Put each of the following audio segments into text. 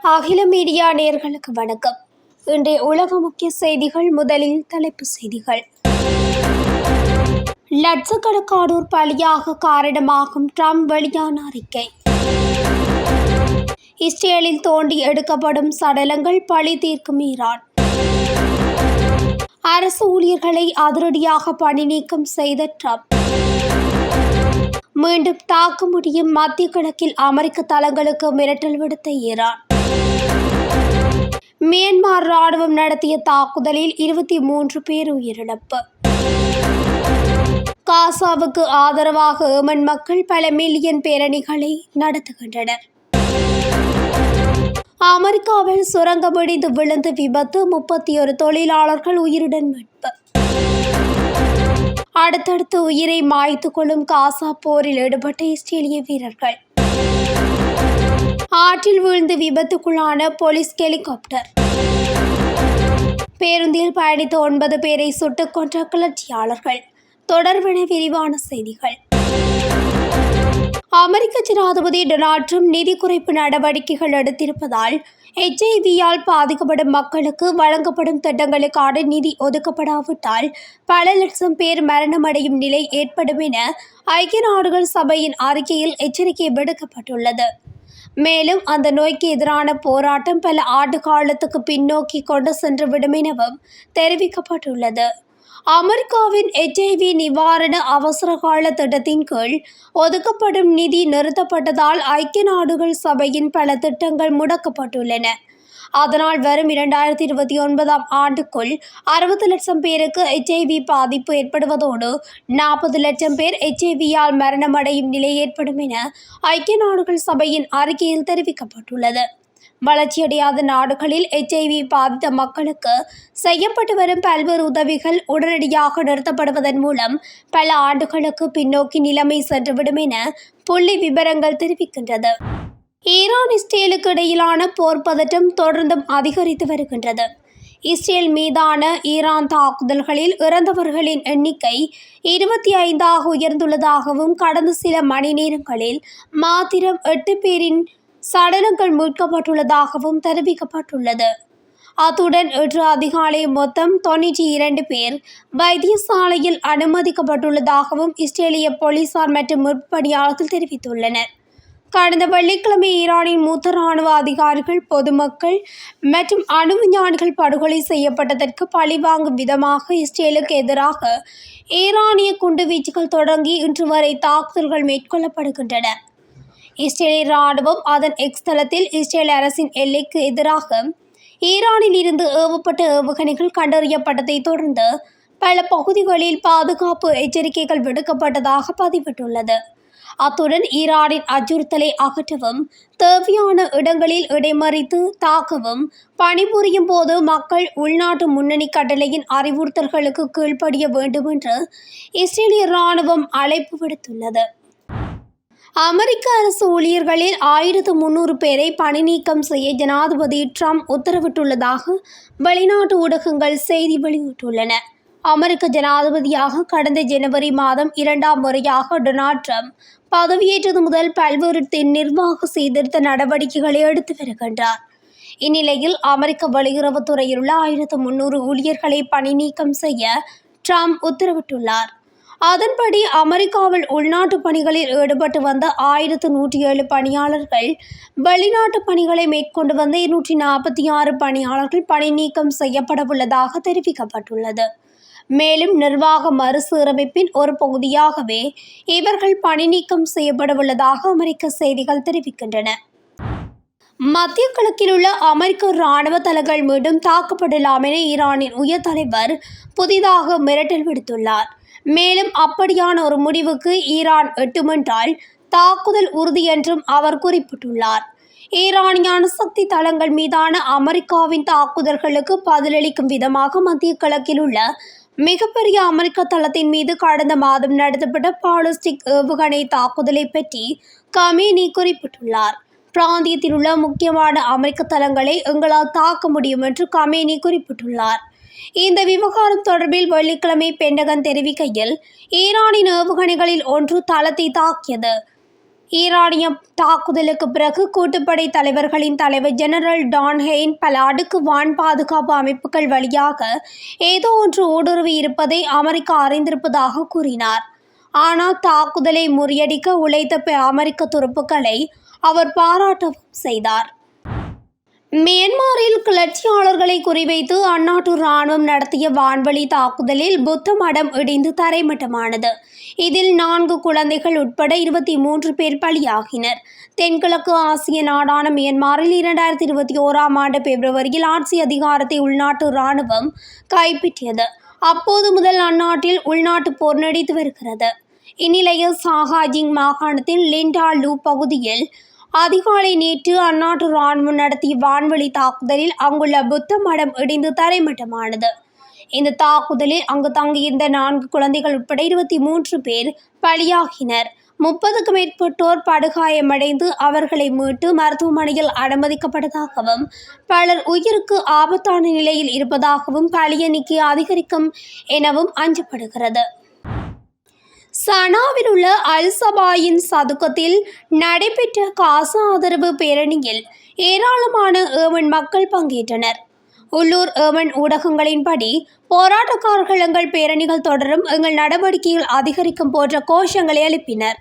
அகில மீடியா நேர்களுக்கு வணக்கம். இன்றைய உலக முக்கிய செய்திகள் முதலில் தலைப்பு செய்திகள். லட்சக்கணக்கானோர் பலியாக காரணமாகும் ட்ரம்ப் வெளியான அறிக்கை. இஸ்ரேலில் தோண்டி எடுக்கப்படும் சடலங்கள் பழி தீர்க்கும் ஈரான். அரசு ஊழியர்களை அதிரடியாக பணி நீக்கம் செய்த ட்ரம்ப். மீண்டும் தாக்க முடியும் மத்திய கிழக்கில் அமெரிக்க தளங்களுக்கு மிரட்டல் விடுத்த ஈரான். மியான்மர் ராணுவம் நடத்திய தாக்குதலில் இருபத்தி மூன்று பேர் உயிரிழப்பு. காசாவுக்கு ஆதரவாக ஏமன் மக்கள் பல மில்லியன் பேரணிகளை நடத்துகின்றனர். அமெரிக்காவில் சுரங்கம் இடிந்து விழுந்து விபத்து முப்பத்தி ஒரு தொழிலாளர்கள் உயிருடன் அடுத்தடுத்து உயிரை மாய்த்து கொள்ளும் காசா போரில் ஈடுபட்ட இஸ்ரேலிய வீரர்கள். ஆற்றில் விழுந்து விபத்துக்குள்ளான போலீஸ் ஹெலிகாப்டர். பேருந்தில் பயணித்த ஒன்பது பேரை சுட்டுக் கொன்ற கிளர்ச்சியாளர்கள். தொடர்பென விரிவான செய்திகள். அமெரிக்க ஜனாதிபதி டொனால்ட் ட்ரம்ப் நிதி குறைப்பு நடவடிக்கைகள் எடுத்திருப்பதால் எச்ஐவியால் பாதிக்கப்படும் மக்களுக்கு வழங்கப்படும் திட்டங்களுக்கான நிதி ஒதுக்கப்படாவிட்டால் பல லட்சம் பேர் மரணமடையும் நிலை ஏற்படும் என ஐக்கிய நாடுகள் சபையின் அறிக்கையில் எச்சரிக்கை விடுக்கப்பட்டுள்ளது. மேலும் அந்த நோய்க்கு எதிரான போராட்டம் பல ஆண்டு காலத்துக்கு பின்னோக்கி கொண்டு சென்றுவிடும் எனவும் தெரிவிக்கப்பட்டுள்ளது. அமெரிக்காவின் எச்ஐவி நிவாரண அவசர கால திட்டத்தின் கீழ் ஒதுக்கப்படும் நிதி நிறுத்தப்பட்டதால் ஐக்கிய நாடுகள் சபையின் பல திட்டங்கள் முடக்கப்பட்டுள்ளன. அதனால் வரும் இரண்டாயிரத்தி இருபத்தி ஒன்பதாம் ஆண்டுக்குள் அறுபது லட்சம் பேருக்கு எச்ஐவி பாதிப்பு ஏற்படுவதோடு நாற்பது லட்சம் பேர் எச்ஐவியால் மரணமடையும் நிலை ஏற்படும் என ஐக்கிய நாடுகள் சபையின் அறிக்கையில் தெரிவிக்கப்பட்டுள்ளது. வளர்ச்சியடையாத நாடுகளில் எச்ஐவி பாதித்த மக்களுக்கு செய்யப்பட்டு வரும் பல்வேறு உதவிகள் உடனடியாக நிறுத்தப்படுவதன் மூலம் பல ஆண்டுகளுக்கு பின்னோக்கி நிலைமை சென்றுவிடும் என புள்ளி விவரங்கள் தெரிவிக்கின்றது. ஈரான் இஸ்ரேலுக்கு இடையிலான போர் பதற்றம் தொடர்ந்தும் அதிகரித்து வருகின்றது. இஸ்ரேல் மீதான ஈரான் தாக்குதல்களில் இறந்தவர்களின் எண்ணிக்கை இருபத்தி ஐந்தாக உயர்ந்துள்ளதாகவும் கடந்த சில மணி நேரங்களில் மாத்திரம் எட்டு பேரின் சடலங்கள் மீட்கப்பட்டுள்ளதாகவும் தெரிவிக்கப்பட்டுள்ளது. அத்துடன் இன்று அதிகாலை மொத்தம் தொன்னூற்றி இரண்டு பேர் வைத்தியசாலையில் அனுமதிக்கப்பட்டுள்ளதாகவும் இஸ்ரேலிய போலீசார் மற்றும் முற்பணியாளர்கள் தெரிவித்துள்ளனர். கடந்த வெள்ளிக்கிழமை ஈரானின் மூத்த ராணுவ அதிகாரிகள் பொதுமக்கள் மற்றும் அணு விஞ்ஞானிகள் படுகொலை செய்யப்பட்டதற்கு பழிவாங்கும் விதமாக இஸ்ரேலுக்கு எதிராக ஈரானிய குண்டுவீச்சுகள் தொடங்கி இன்று வரை தாக்குதல்கள் மேற்கொள்ளப்படுகின்றன. இஸ்ரேலிய ராணுவம் அதன் எக்ஸ் தளத்தில் இஸ்ரேல் அரசின் எல்லைக்கு எதிராக ஈரானில் இருந்து ஏவப்பட்ட ஏவுகணைகள் கண்டறியப்பட்டதை தொடர்ந்து பல பகுதிகளில் பாதுகாப்பு எச்சரிக்கைகள் விடுக்கப்பட்டதாக பதிவிட்டுள்ளது. அத்துடன் ஈரானின் அச்சுறுத்தலை அகற்றவும் தேவையான இடங்களில் இடைமறித்து தாக்கவும் பணிபுரியும் போது மக்கள் உள்நாட்டு முன்னணி கட்டளையின் அறிவுறுத்தல்களுக்கு கீழ்ப்படிய வேண்டும் என்று இஸ்ரேலிய ராணுவம் அழைப்பு விடுத்துள்ளது. அமெரிக்க அரசு ஊழியர்களில் ஆயிரத்து முன்னூறு பேரை பணி நீக்கம் செய்ய ஜனாதிபதி ட்ரம்ப் உத்தரவிட்டுள்ளதாக வெளிநாட்டு ஊடகங்கள் செய்தி வெளியிட்டுள்ளன. அமெரிக்க ஜனாதிபதியாக கடந்த ஜனவரி மாதம் இரண்டாம் முறையாக டொனால்ட் ட்ரம்ப் பதவியேற்றது முதல் பல்வேறு நிர்வாக சீர்திருத்த நடவடிக்கைகளை எடுத்து வருகின்றார். இந்நிலையில் அமெரிக்க வெளியுறவுத்துறையில் உள்ள ஆயிரத்து முன்னூறு ஊழியர்களை பணி நீக்கம் செய்ய ட்ரம்ப் உத்தரவிட்டுள்ளார். அதன்படி அமெரிக்காவில் உள்நாட்டு பணிகளில் ஈடுபட்டு வந்த ஆயிரத்து நூற்றி ஏழு பணியாளர்கள் வெளிநாட்டு பணிகளை மேற்கொண்டு வந்த இருநூற்றி நாற்பத்தி ஆறு பணியாளர்கள் பணி நீக்கம் செய்யப்படவுள்ளதாக தெரிவிக்கப்பட்டுள்ளது. மேலும் நிர்வாக மறுசீரமைப்பின் ஒரு பகுதியாகவே இவர்கள் பணி நீக்கம் செய்யப்படவுள்ளதாக அமெரிக்க செய்திகள் தெரிவிக்கின்றன. மத்திய கிழக்கில் உள்ள அமெரிக்க இராணுவ தளங்கள் மீண்டும் தாக்கப்படலாம் என ஈரானின் உயர் தலைவர் புதிதாக மிரட்டல் விடுத்துள்ளார். மேலும் அப்படியான ஒரு முடிவுக்கு ஈரான் எட்டுமென்றால் தாக்குதல் உறுதி என்றும் அவர் குறிப்பிட்டுள்ளார். ஈரானிய அணுசக்தி தளங்கள் மீதான அமெரிக்காவின் தாக்குதல்களுக்கு பதிலளிக்கும் விதமாக மத்திய கிழக்கில் உள்ள மிகப்பெரிய அமெரிக்க தளத்தின் மீது கடந்த மாதம் நடத்தப்பட்ட பாலிஸ்டிக் ஏவுகணை தாக்குதலை பற்றி கமேனி குறிப்பிட்டுள்ளார். பிராந்தியத்தில் உள்ள முக்கியமான அமெரிக்க தளங்களை எங்களால் தாக்க முடியும் என்று கமேனி குறிப்பிட்டுள்ளார். இந்த விவகாரம் தொடர்பில் வெள்ளிக்கிழமை பெண்டகன் தெரிவிக்கையில் ஈரானின் ஏவுகணைகளில் ஒன்று தளத்தை தாக்கியது. ஈரானிய தாக்குதலுக்கு பிறகு கூட்டுப்படை தலைவர்களின் தலைவர் ஜெனரல் டான் ஹெயின் பல அடுக்கு வான் பாதுகாப்பு அமைப்புகள் வழியாக ஏதோ ஒன்று ஊடுருவி இருப்பதை அமெரிக்கா அறிந்திருப்பதாக கூறினார். ஆனால் தாக்குதலை முறியடிக்க உழைத்த அமெரிக்க துருப்புக்களை அவர் பாராட்டவும் செய்தார். மியன்மாரில் கிளர்ச்சியாளர்களை குறிவைத்து அந்நாட்டு ராணுவம் நடத்திய வான்வழி தாக்குதலில் புத்த மடம் இடிந்து தரைமட்டமானது. இதில் நான்கு குழந்தைகள் உட்பட இருபத்தி மூன்று பேர் பலியாகினர். தென்கிழக்கு ஆசிய நாடான மியன்மாரில் இரண்டாயிரத்தி இருபத்தி ஓராம் ஆண்டு பிப்ரவரியில் ஆட்சி அதிகாரத்தை உள்நாட்டு ராணுவம் கைப்பற்றியது. அப்போது முதல் அந்நாட்டில் உள்நாட்டு போர் நடித்து வருகிறது. இந்நிலையில் சாகாஜிங் மாகாணத்தின் லிண்டா லூ பகுதியில் அதிகாலை நேற்று அந்நாட்டு ராணுவம் நடத்திய வான்வழி தாக்குதலில் அங்குள்ள புத்த மடம் இடிந்து தரைமட்டமானது. இந்த தாக்குதலில் அங்கு தங்கியிருந்த நான்கு குழந்தைகள் உட்பட இருபத்தி மூன்று பேர் பலியாகினர். முப்பதுக்கும் மேற்பட்டோர் படுகாயமடைந்து அவர்களை மீட்டு மருத்துவமனையில் அனுமதிக்கப்பட்டதாகவும் பலர் உயிருக்கு ஆபத்தான நிலையில் இருப்பதாகவும் பலி எண்ணிக்கை அதிகரிக்கும் எனவும் அஞ்சப்படுகிறது. சனாவில் உள்ள அல் சபாயின் சதுக்கத்தில் நடைபெற்ற காசா ஆதரவு பேரணியில் ஏராளமான ஏமன் மக்கள் பங்கேற்றனர். உள்ளூர் ஏமன் ஊடகங்களின்படி போராட்டக்காரர்கள் எங்கள் பேரணிகள் தொடரும் எங்கள் நடவடிக்கைகள் அதிகரிக்கும் போன்ற கோஷங்களை எழுப்பினர்.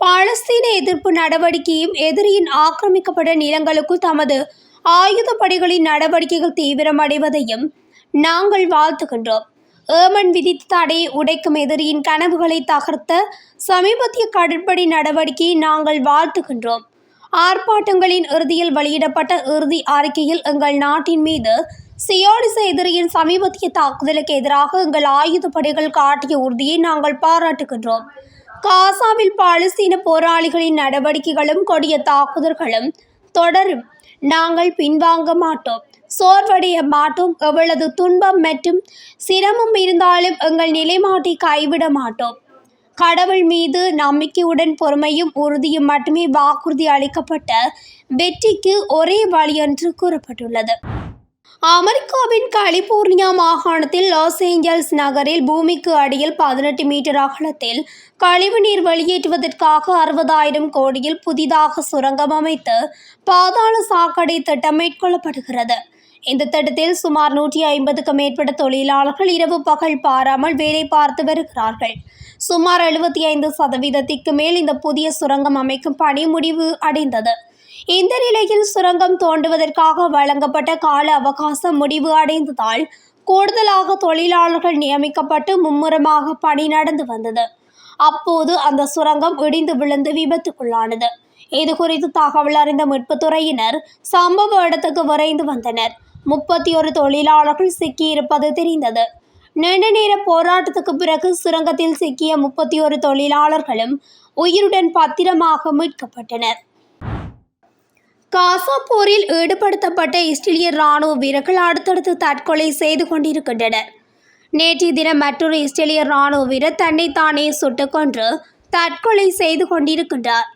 பாலஸ்தீன எதிர்ப்பு நடவடிக்கையும் எதிரியின் ஆக்கிரமிக்கப்பட்ட நிலங்களுக்குள் தமது ஆயுதப்படைகளின் நடவடிக்கைகள் தீவிரமடைவதையும் நாங்கள் வாழ்த்துகின்றோம். ஏமன் விதித்த தடையை உடைக்கும் எதிரியின் கனவுகளை தகர்த்த சமீபத்திய கடற்படை நடவடிக்கையை நாங்கள் வாழ்த்துகின்றோம். ஆர்ப்பாட்டங்களின் இறுதியில் வெளியிடப்பட்ட இறுதி அறிக்கையில் எங்கள் நாட்டின் மீது சியோலிச எதிரியின் சமீபத்திய தாக்குதலுக்கு எதிராக எங்கள் ஆயுதப்படைகள் காட்டிய உறுதியை நாங்கள் பாராட்டுகின்றோம். காசாவில் பாலஸ்தீன போராளிகளின் நடவடிக்கைகளும் கொடிய தாக்குதல்களும் தொடரும். நாங்கள் பின்வாங்க மாட்டோம். சோர்வடைய மாட்டோம். எவ்வளவு துன்பம் மற்றும் சிரமம் இருந்தாலும் எங்கள் நிலைமாட்டி கைவிட மாட்டோம். கடவுள் மீது நம்பிக்கையுடன் பொறுமையும் உறுதியும் மட்டுமே வாக்குறுதி அளிக்கப்பட்ட வெற்றிக்கு ஒரே வழி என்று கூறப்பட்டுள்ளது. அமெரிக்காவின் கலிபோர்னியா மாகாணத்தில் லாஸ் ஏஞ்சல்ஸ் நகரில் பூமிக்கு அடியில் பதினெட்டு மீட்டர் அகலத்தில் கழிவுநீர் வெளியேற்றுவதற்காக அறுபதாயிரம் கோடியில் புதிதாக சுரங்கம் அமைத்து பாதாள சாக்கடை திட்டம் மேற்கொள்ளப்படுகிறது. இந்த திட்டத்தில் சுமார் நூற்றி ஐம்பதுக்கும் மேற்பட்ட தொழிலாளர்கள் இரவு பகல் பாராமல் வேலை பார்த்து வருகிறார்கள். சுமார் எழுபத்தி ஐந்து சதவீதத்திற்கு மேல் இந்த புதிய சுரங்கம் அமைக்கும் பணி முடிவு அடைந்தது. இந்த நிலையில் சுரங்கம் தோண்டுவதற்காக வழங்கப்பட்ட கால அவகாசம் முடிவு அடைந்ததால் கூடுதலாக தொழிலாளர்கள் நியமிக்கப்பட்டு மும்முரமாக பணி நடந்து வந்தது. அப்போது அந்த சுரங்கம் இடிந்து விழுந்து விபத்துக்குள்ளானது. இது குறித்து தகவல் அறிந்த மீட்புத் துறையினர் சம்பவ இடத்துக்கு விரைந்து வந்தனர். முப்பத்தி ஒரு தொழிலாளர்கள் சிக்கியிருப்பது தெரிந்தது. நீண்ட நேர போராட்டத்துக்கு பிறகு சுரங்கத்தில் சிக்கிய முப்பத்தி ஒரு தொழிலாளர்களும் உயிருடன் பத்திரமாக மீட்கப்பட்டனர். காசா போரில் ஈடுபடுத்தப்பட்ட இஸ்ரேலிய ராணுவ வீரர்கள் அடுத்தடுத்து தற்கொலை செய்து கொண்டிருக்கின்றனர். நேற்றைய தினம் மற்றொரு இஸ்ரேலிய ராணுவ வீரர் தன்னைத்தானே சுட்டுக் கொன்று தற்கொலை செய்து கொண்டிருக்கின்றார்.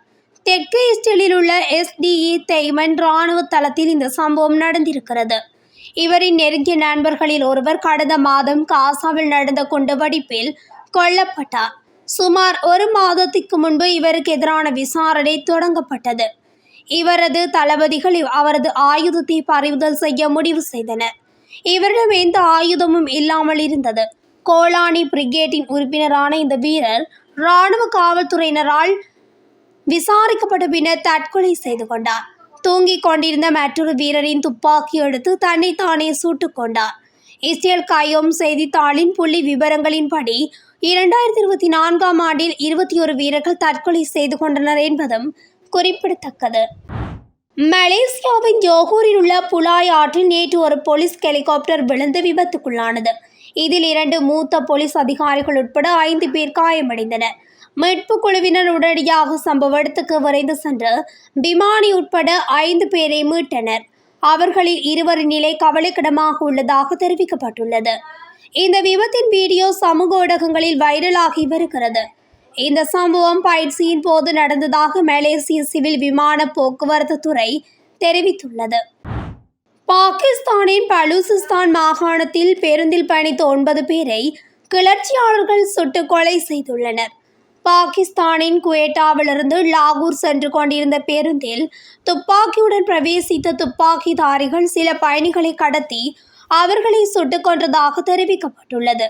தெற்கு இஸ்ரேலில் உள்ள எஸ்டிஇ தெய்மன் ராணுவ தளத்தில் இந்த சம்பவம் நடந்திருக்கிறது. இவரின் நெருங்கிய நண்பர்களில் ஒருவர் கடந்த மாதம் காசாவில் நடந்த குண்டுவெடிப்பில் கொல்லப்பட்டார். சுமார் ஒரு மாதத்திற்கு முன்பு இவருக்கு எதிரான விசாரணை தொடங்கப்பட்டது. இவரது தளபதிகள் அவரது ஆயுதத்தை பறிமுதல் செய்ய முடிவு செய்தனர் இவரிடம் எந்த ஆயுதமும் இல்லாமல் இருந்தது. கோலானி பிரிகேட்டின் உறுப்பினரான இந்த வீரர் இராணுவ காவல்துறையினரால் விசாரிக்கப்பட்ட பின்னர் தற்கொலை செய்து கொண்டார். தூங்கிக் கொண்டிருந்த மற்றொரு வீரரின் துப்பாக்கி எடுத்து தன்னைத்தானே சுட்டுக் கொண்டார். இஸ்ரேல் கயோம் செய்தித்தாளின் புள்ளி விவரங்களின்படி இரண்டாயிரத்தி இருபத்தி நான்காம் ஆண்டில் இருபத்தி ஒரு வீரர்கள் தற்கொலை செய்து கொண்டனர் என்பதும் குறிப்பிடத்தக்கது. மலேசியாவின் ஜோகூரில் உள்ள புலாய் ஆற்றில் நேற்று ஒரு போலீஸ் ஹெலிகாப்டர் விழுந்து விபத்துக்குள்ளானது. இதில் இரண்டு மூத்த போலீஸ் அதிகாரிகள் உட்பட ஐந்து பேர் காயமடைந்தனர். மீட்பு குழுவினர் உடனடியாக சம்பவ இடத்துக்கு விரைந்து சென்று விமானி உட்பட ஐந்து பேரை மீட்டனர். அவர்களில் இருவரின் நிலை கவலைக்கிடமாக உள்ளதாக தெரிவிக்கப்பட்டுள்ளது. இந்த விபத்தின் வீடியோ சமூக ஊடகங்களில் வைரலாகி வருகிறது. இந்த சம்பவம் பயிற்சியின் போது நடந்ததாக மலேசிய சிவில் விமான போக்குவரத்து துறை தெரிவித்துள்ளது. பாகிஸ்தானின் பலூசிஸ்தான் மாகாணத்தில் பேருந்தில் பயணித்த ஒன்பது பேரை கிளர்ச்சியாளர்கள் சுட்டு கொலை செய்துள்ளனர். பாகிஸ்தானின் குவேட்டாவிலிருந்து லாகூர் சென்று கொண்டிருந்த பேருந்தில் துப்பாக்கியுடன் பிரவேசித்த துப்பாக்கிதாரிகள் சில பயணிகளை கடத்தி அவர்களை சுட்டுக் கொன்றதாக தெரிவிக்கப்பட்டுள்ளது.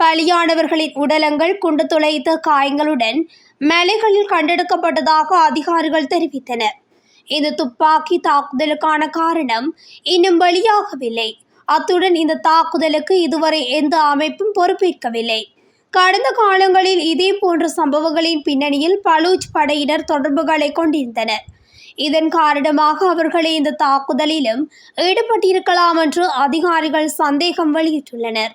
பலியானவர்களின் உடலங்கள் குண்டு துளைத்த காயங்களுடன் மலைகளில் கண்டெடுக்கப்பட்டதாக அதிகாரிகள் தெரிவித்தனர். இந்த துப்பாக்கி தாக்குதலுக்கான காரணம் இன்னும் வெளியாகவில்லை. அத்துடன் இந்த தாக்குதலுக்கு இதுவரை எந்த அமைப்பும் பொறுப்பேற்கவில்லை. கடந்த காலங்களில் இதே போன்ற சம்பவங்களின் பின்னணியில் பலூச் படையினர் தொடர்புகளை கொண்டிருந்தனர். இதன் காரணமாக அவர்களே இந்த தாக்குதலிலும் ஈடுபட்டிருக்கலாம் என்று அதிகாரிகள் சந்தேகம் வெளியிட்டுள்ளனர்.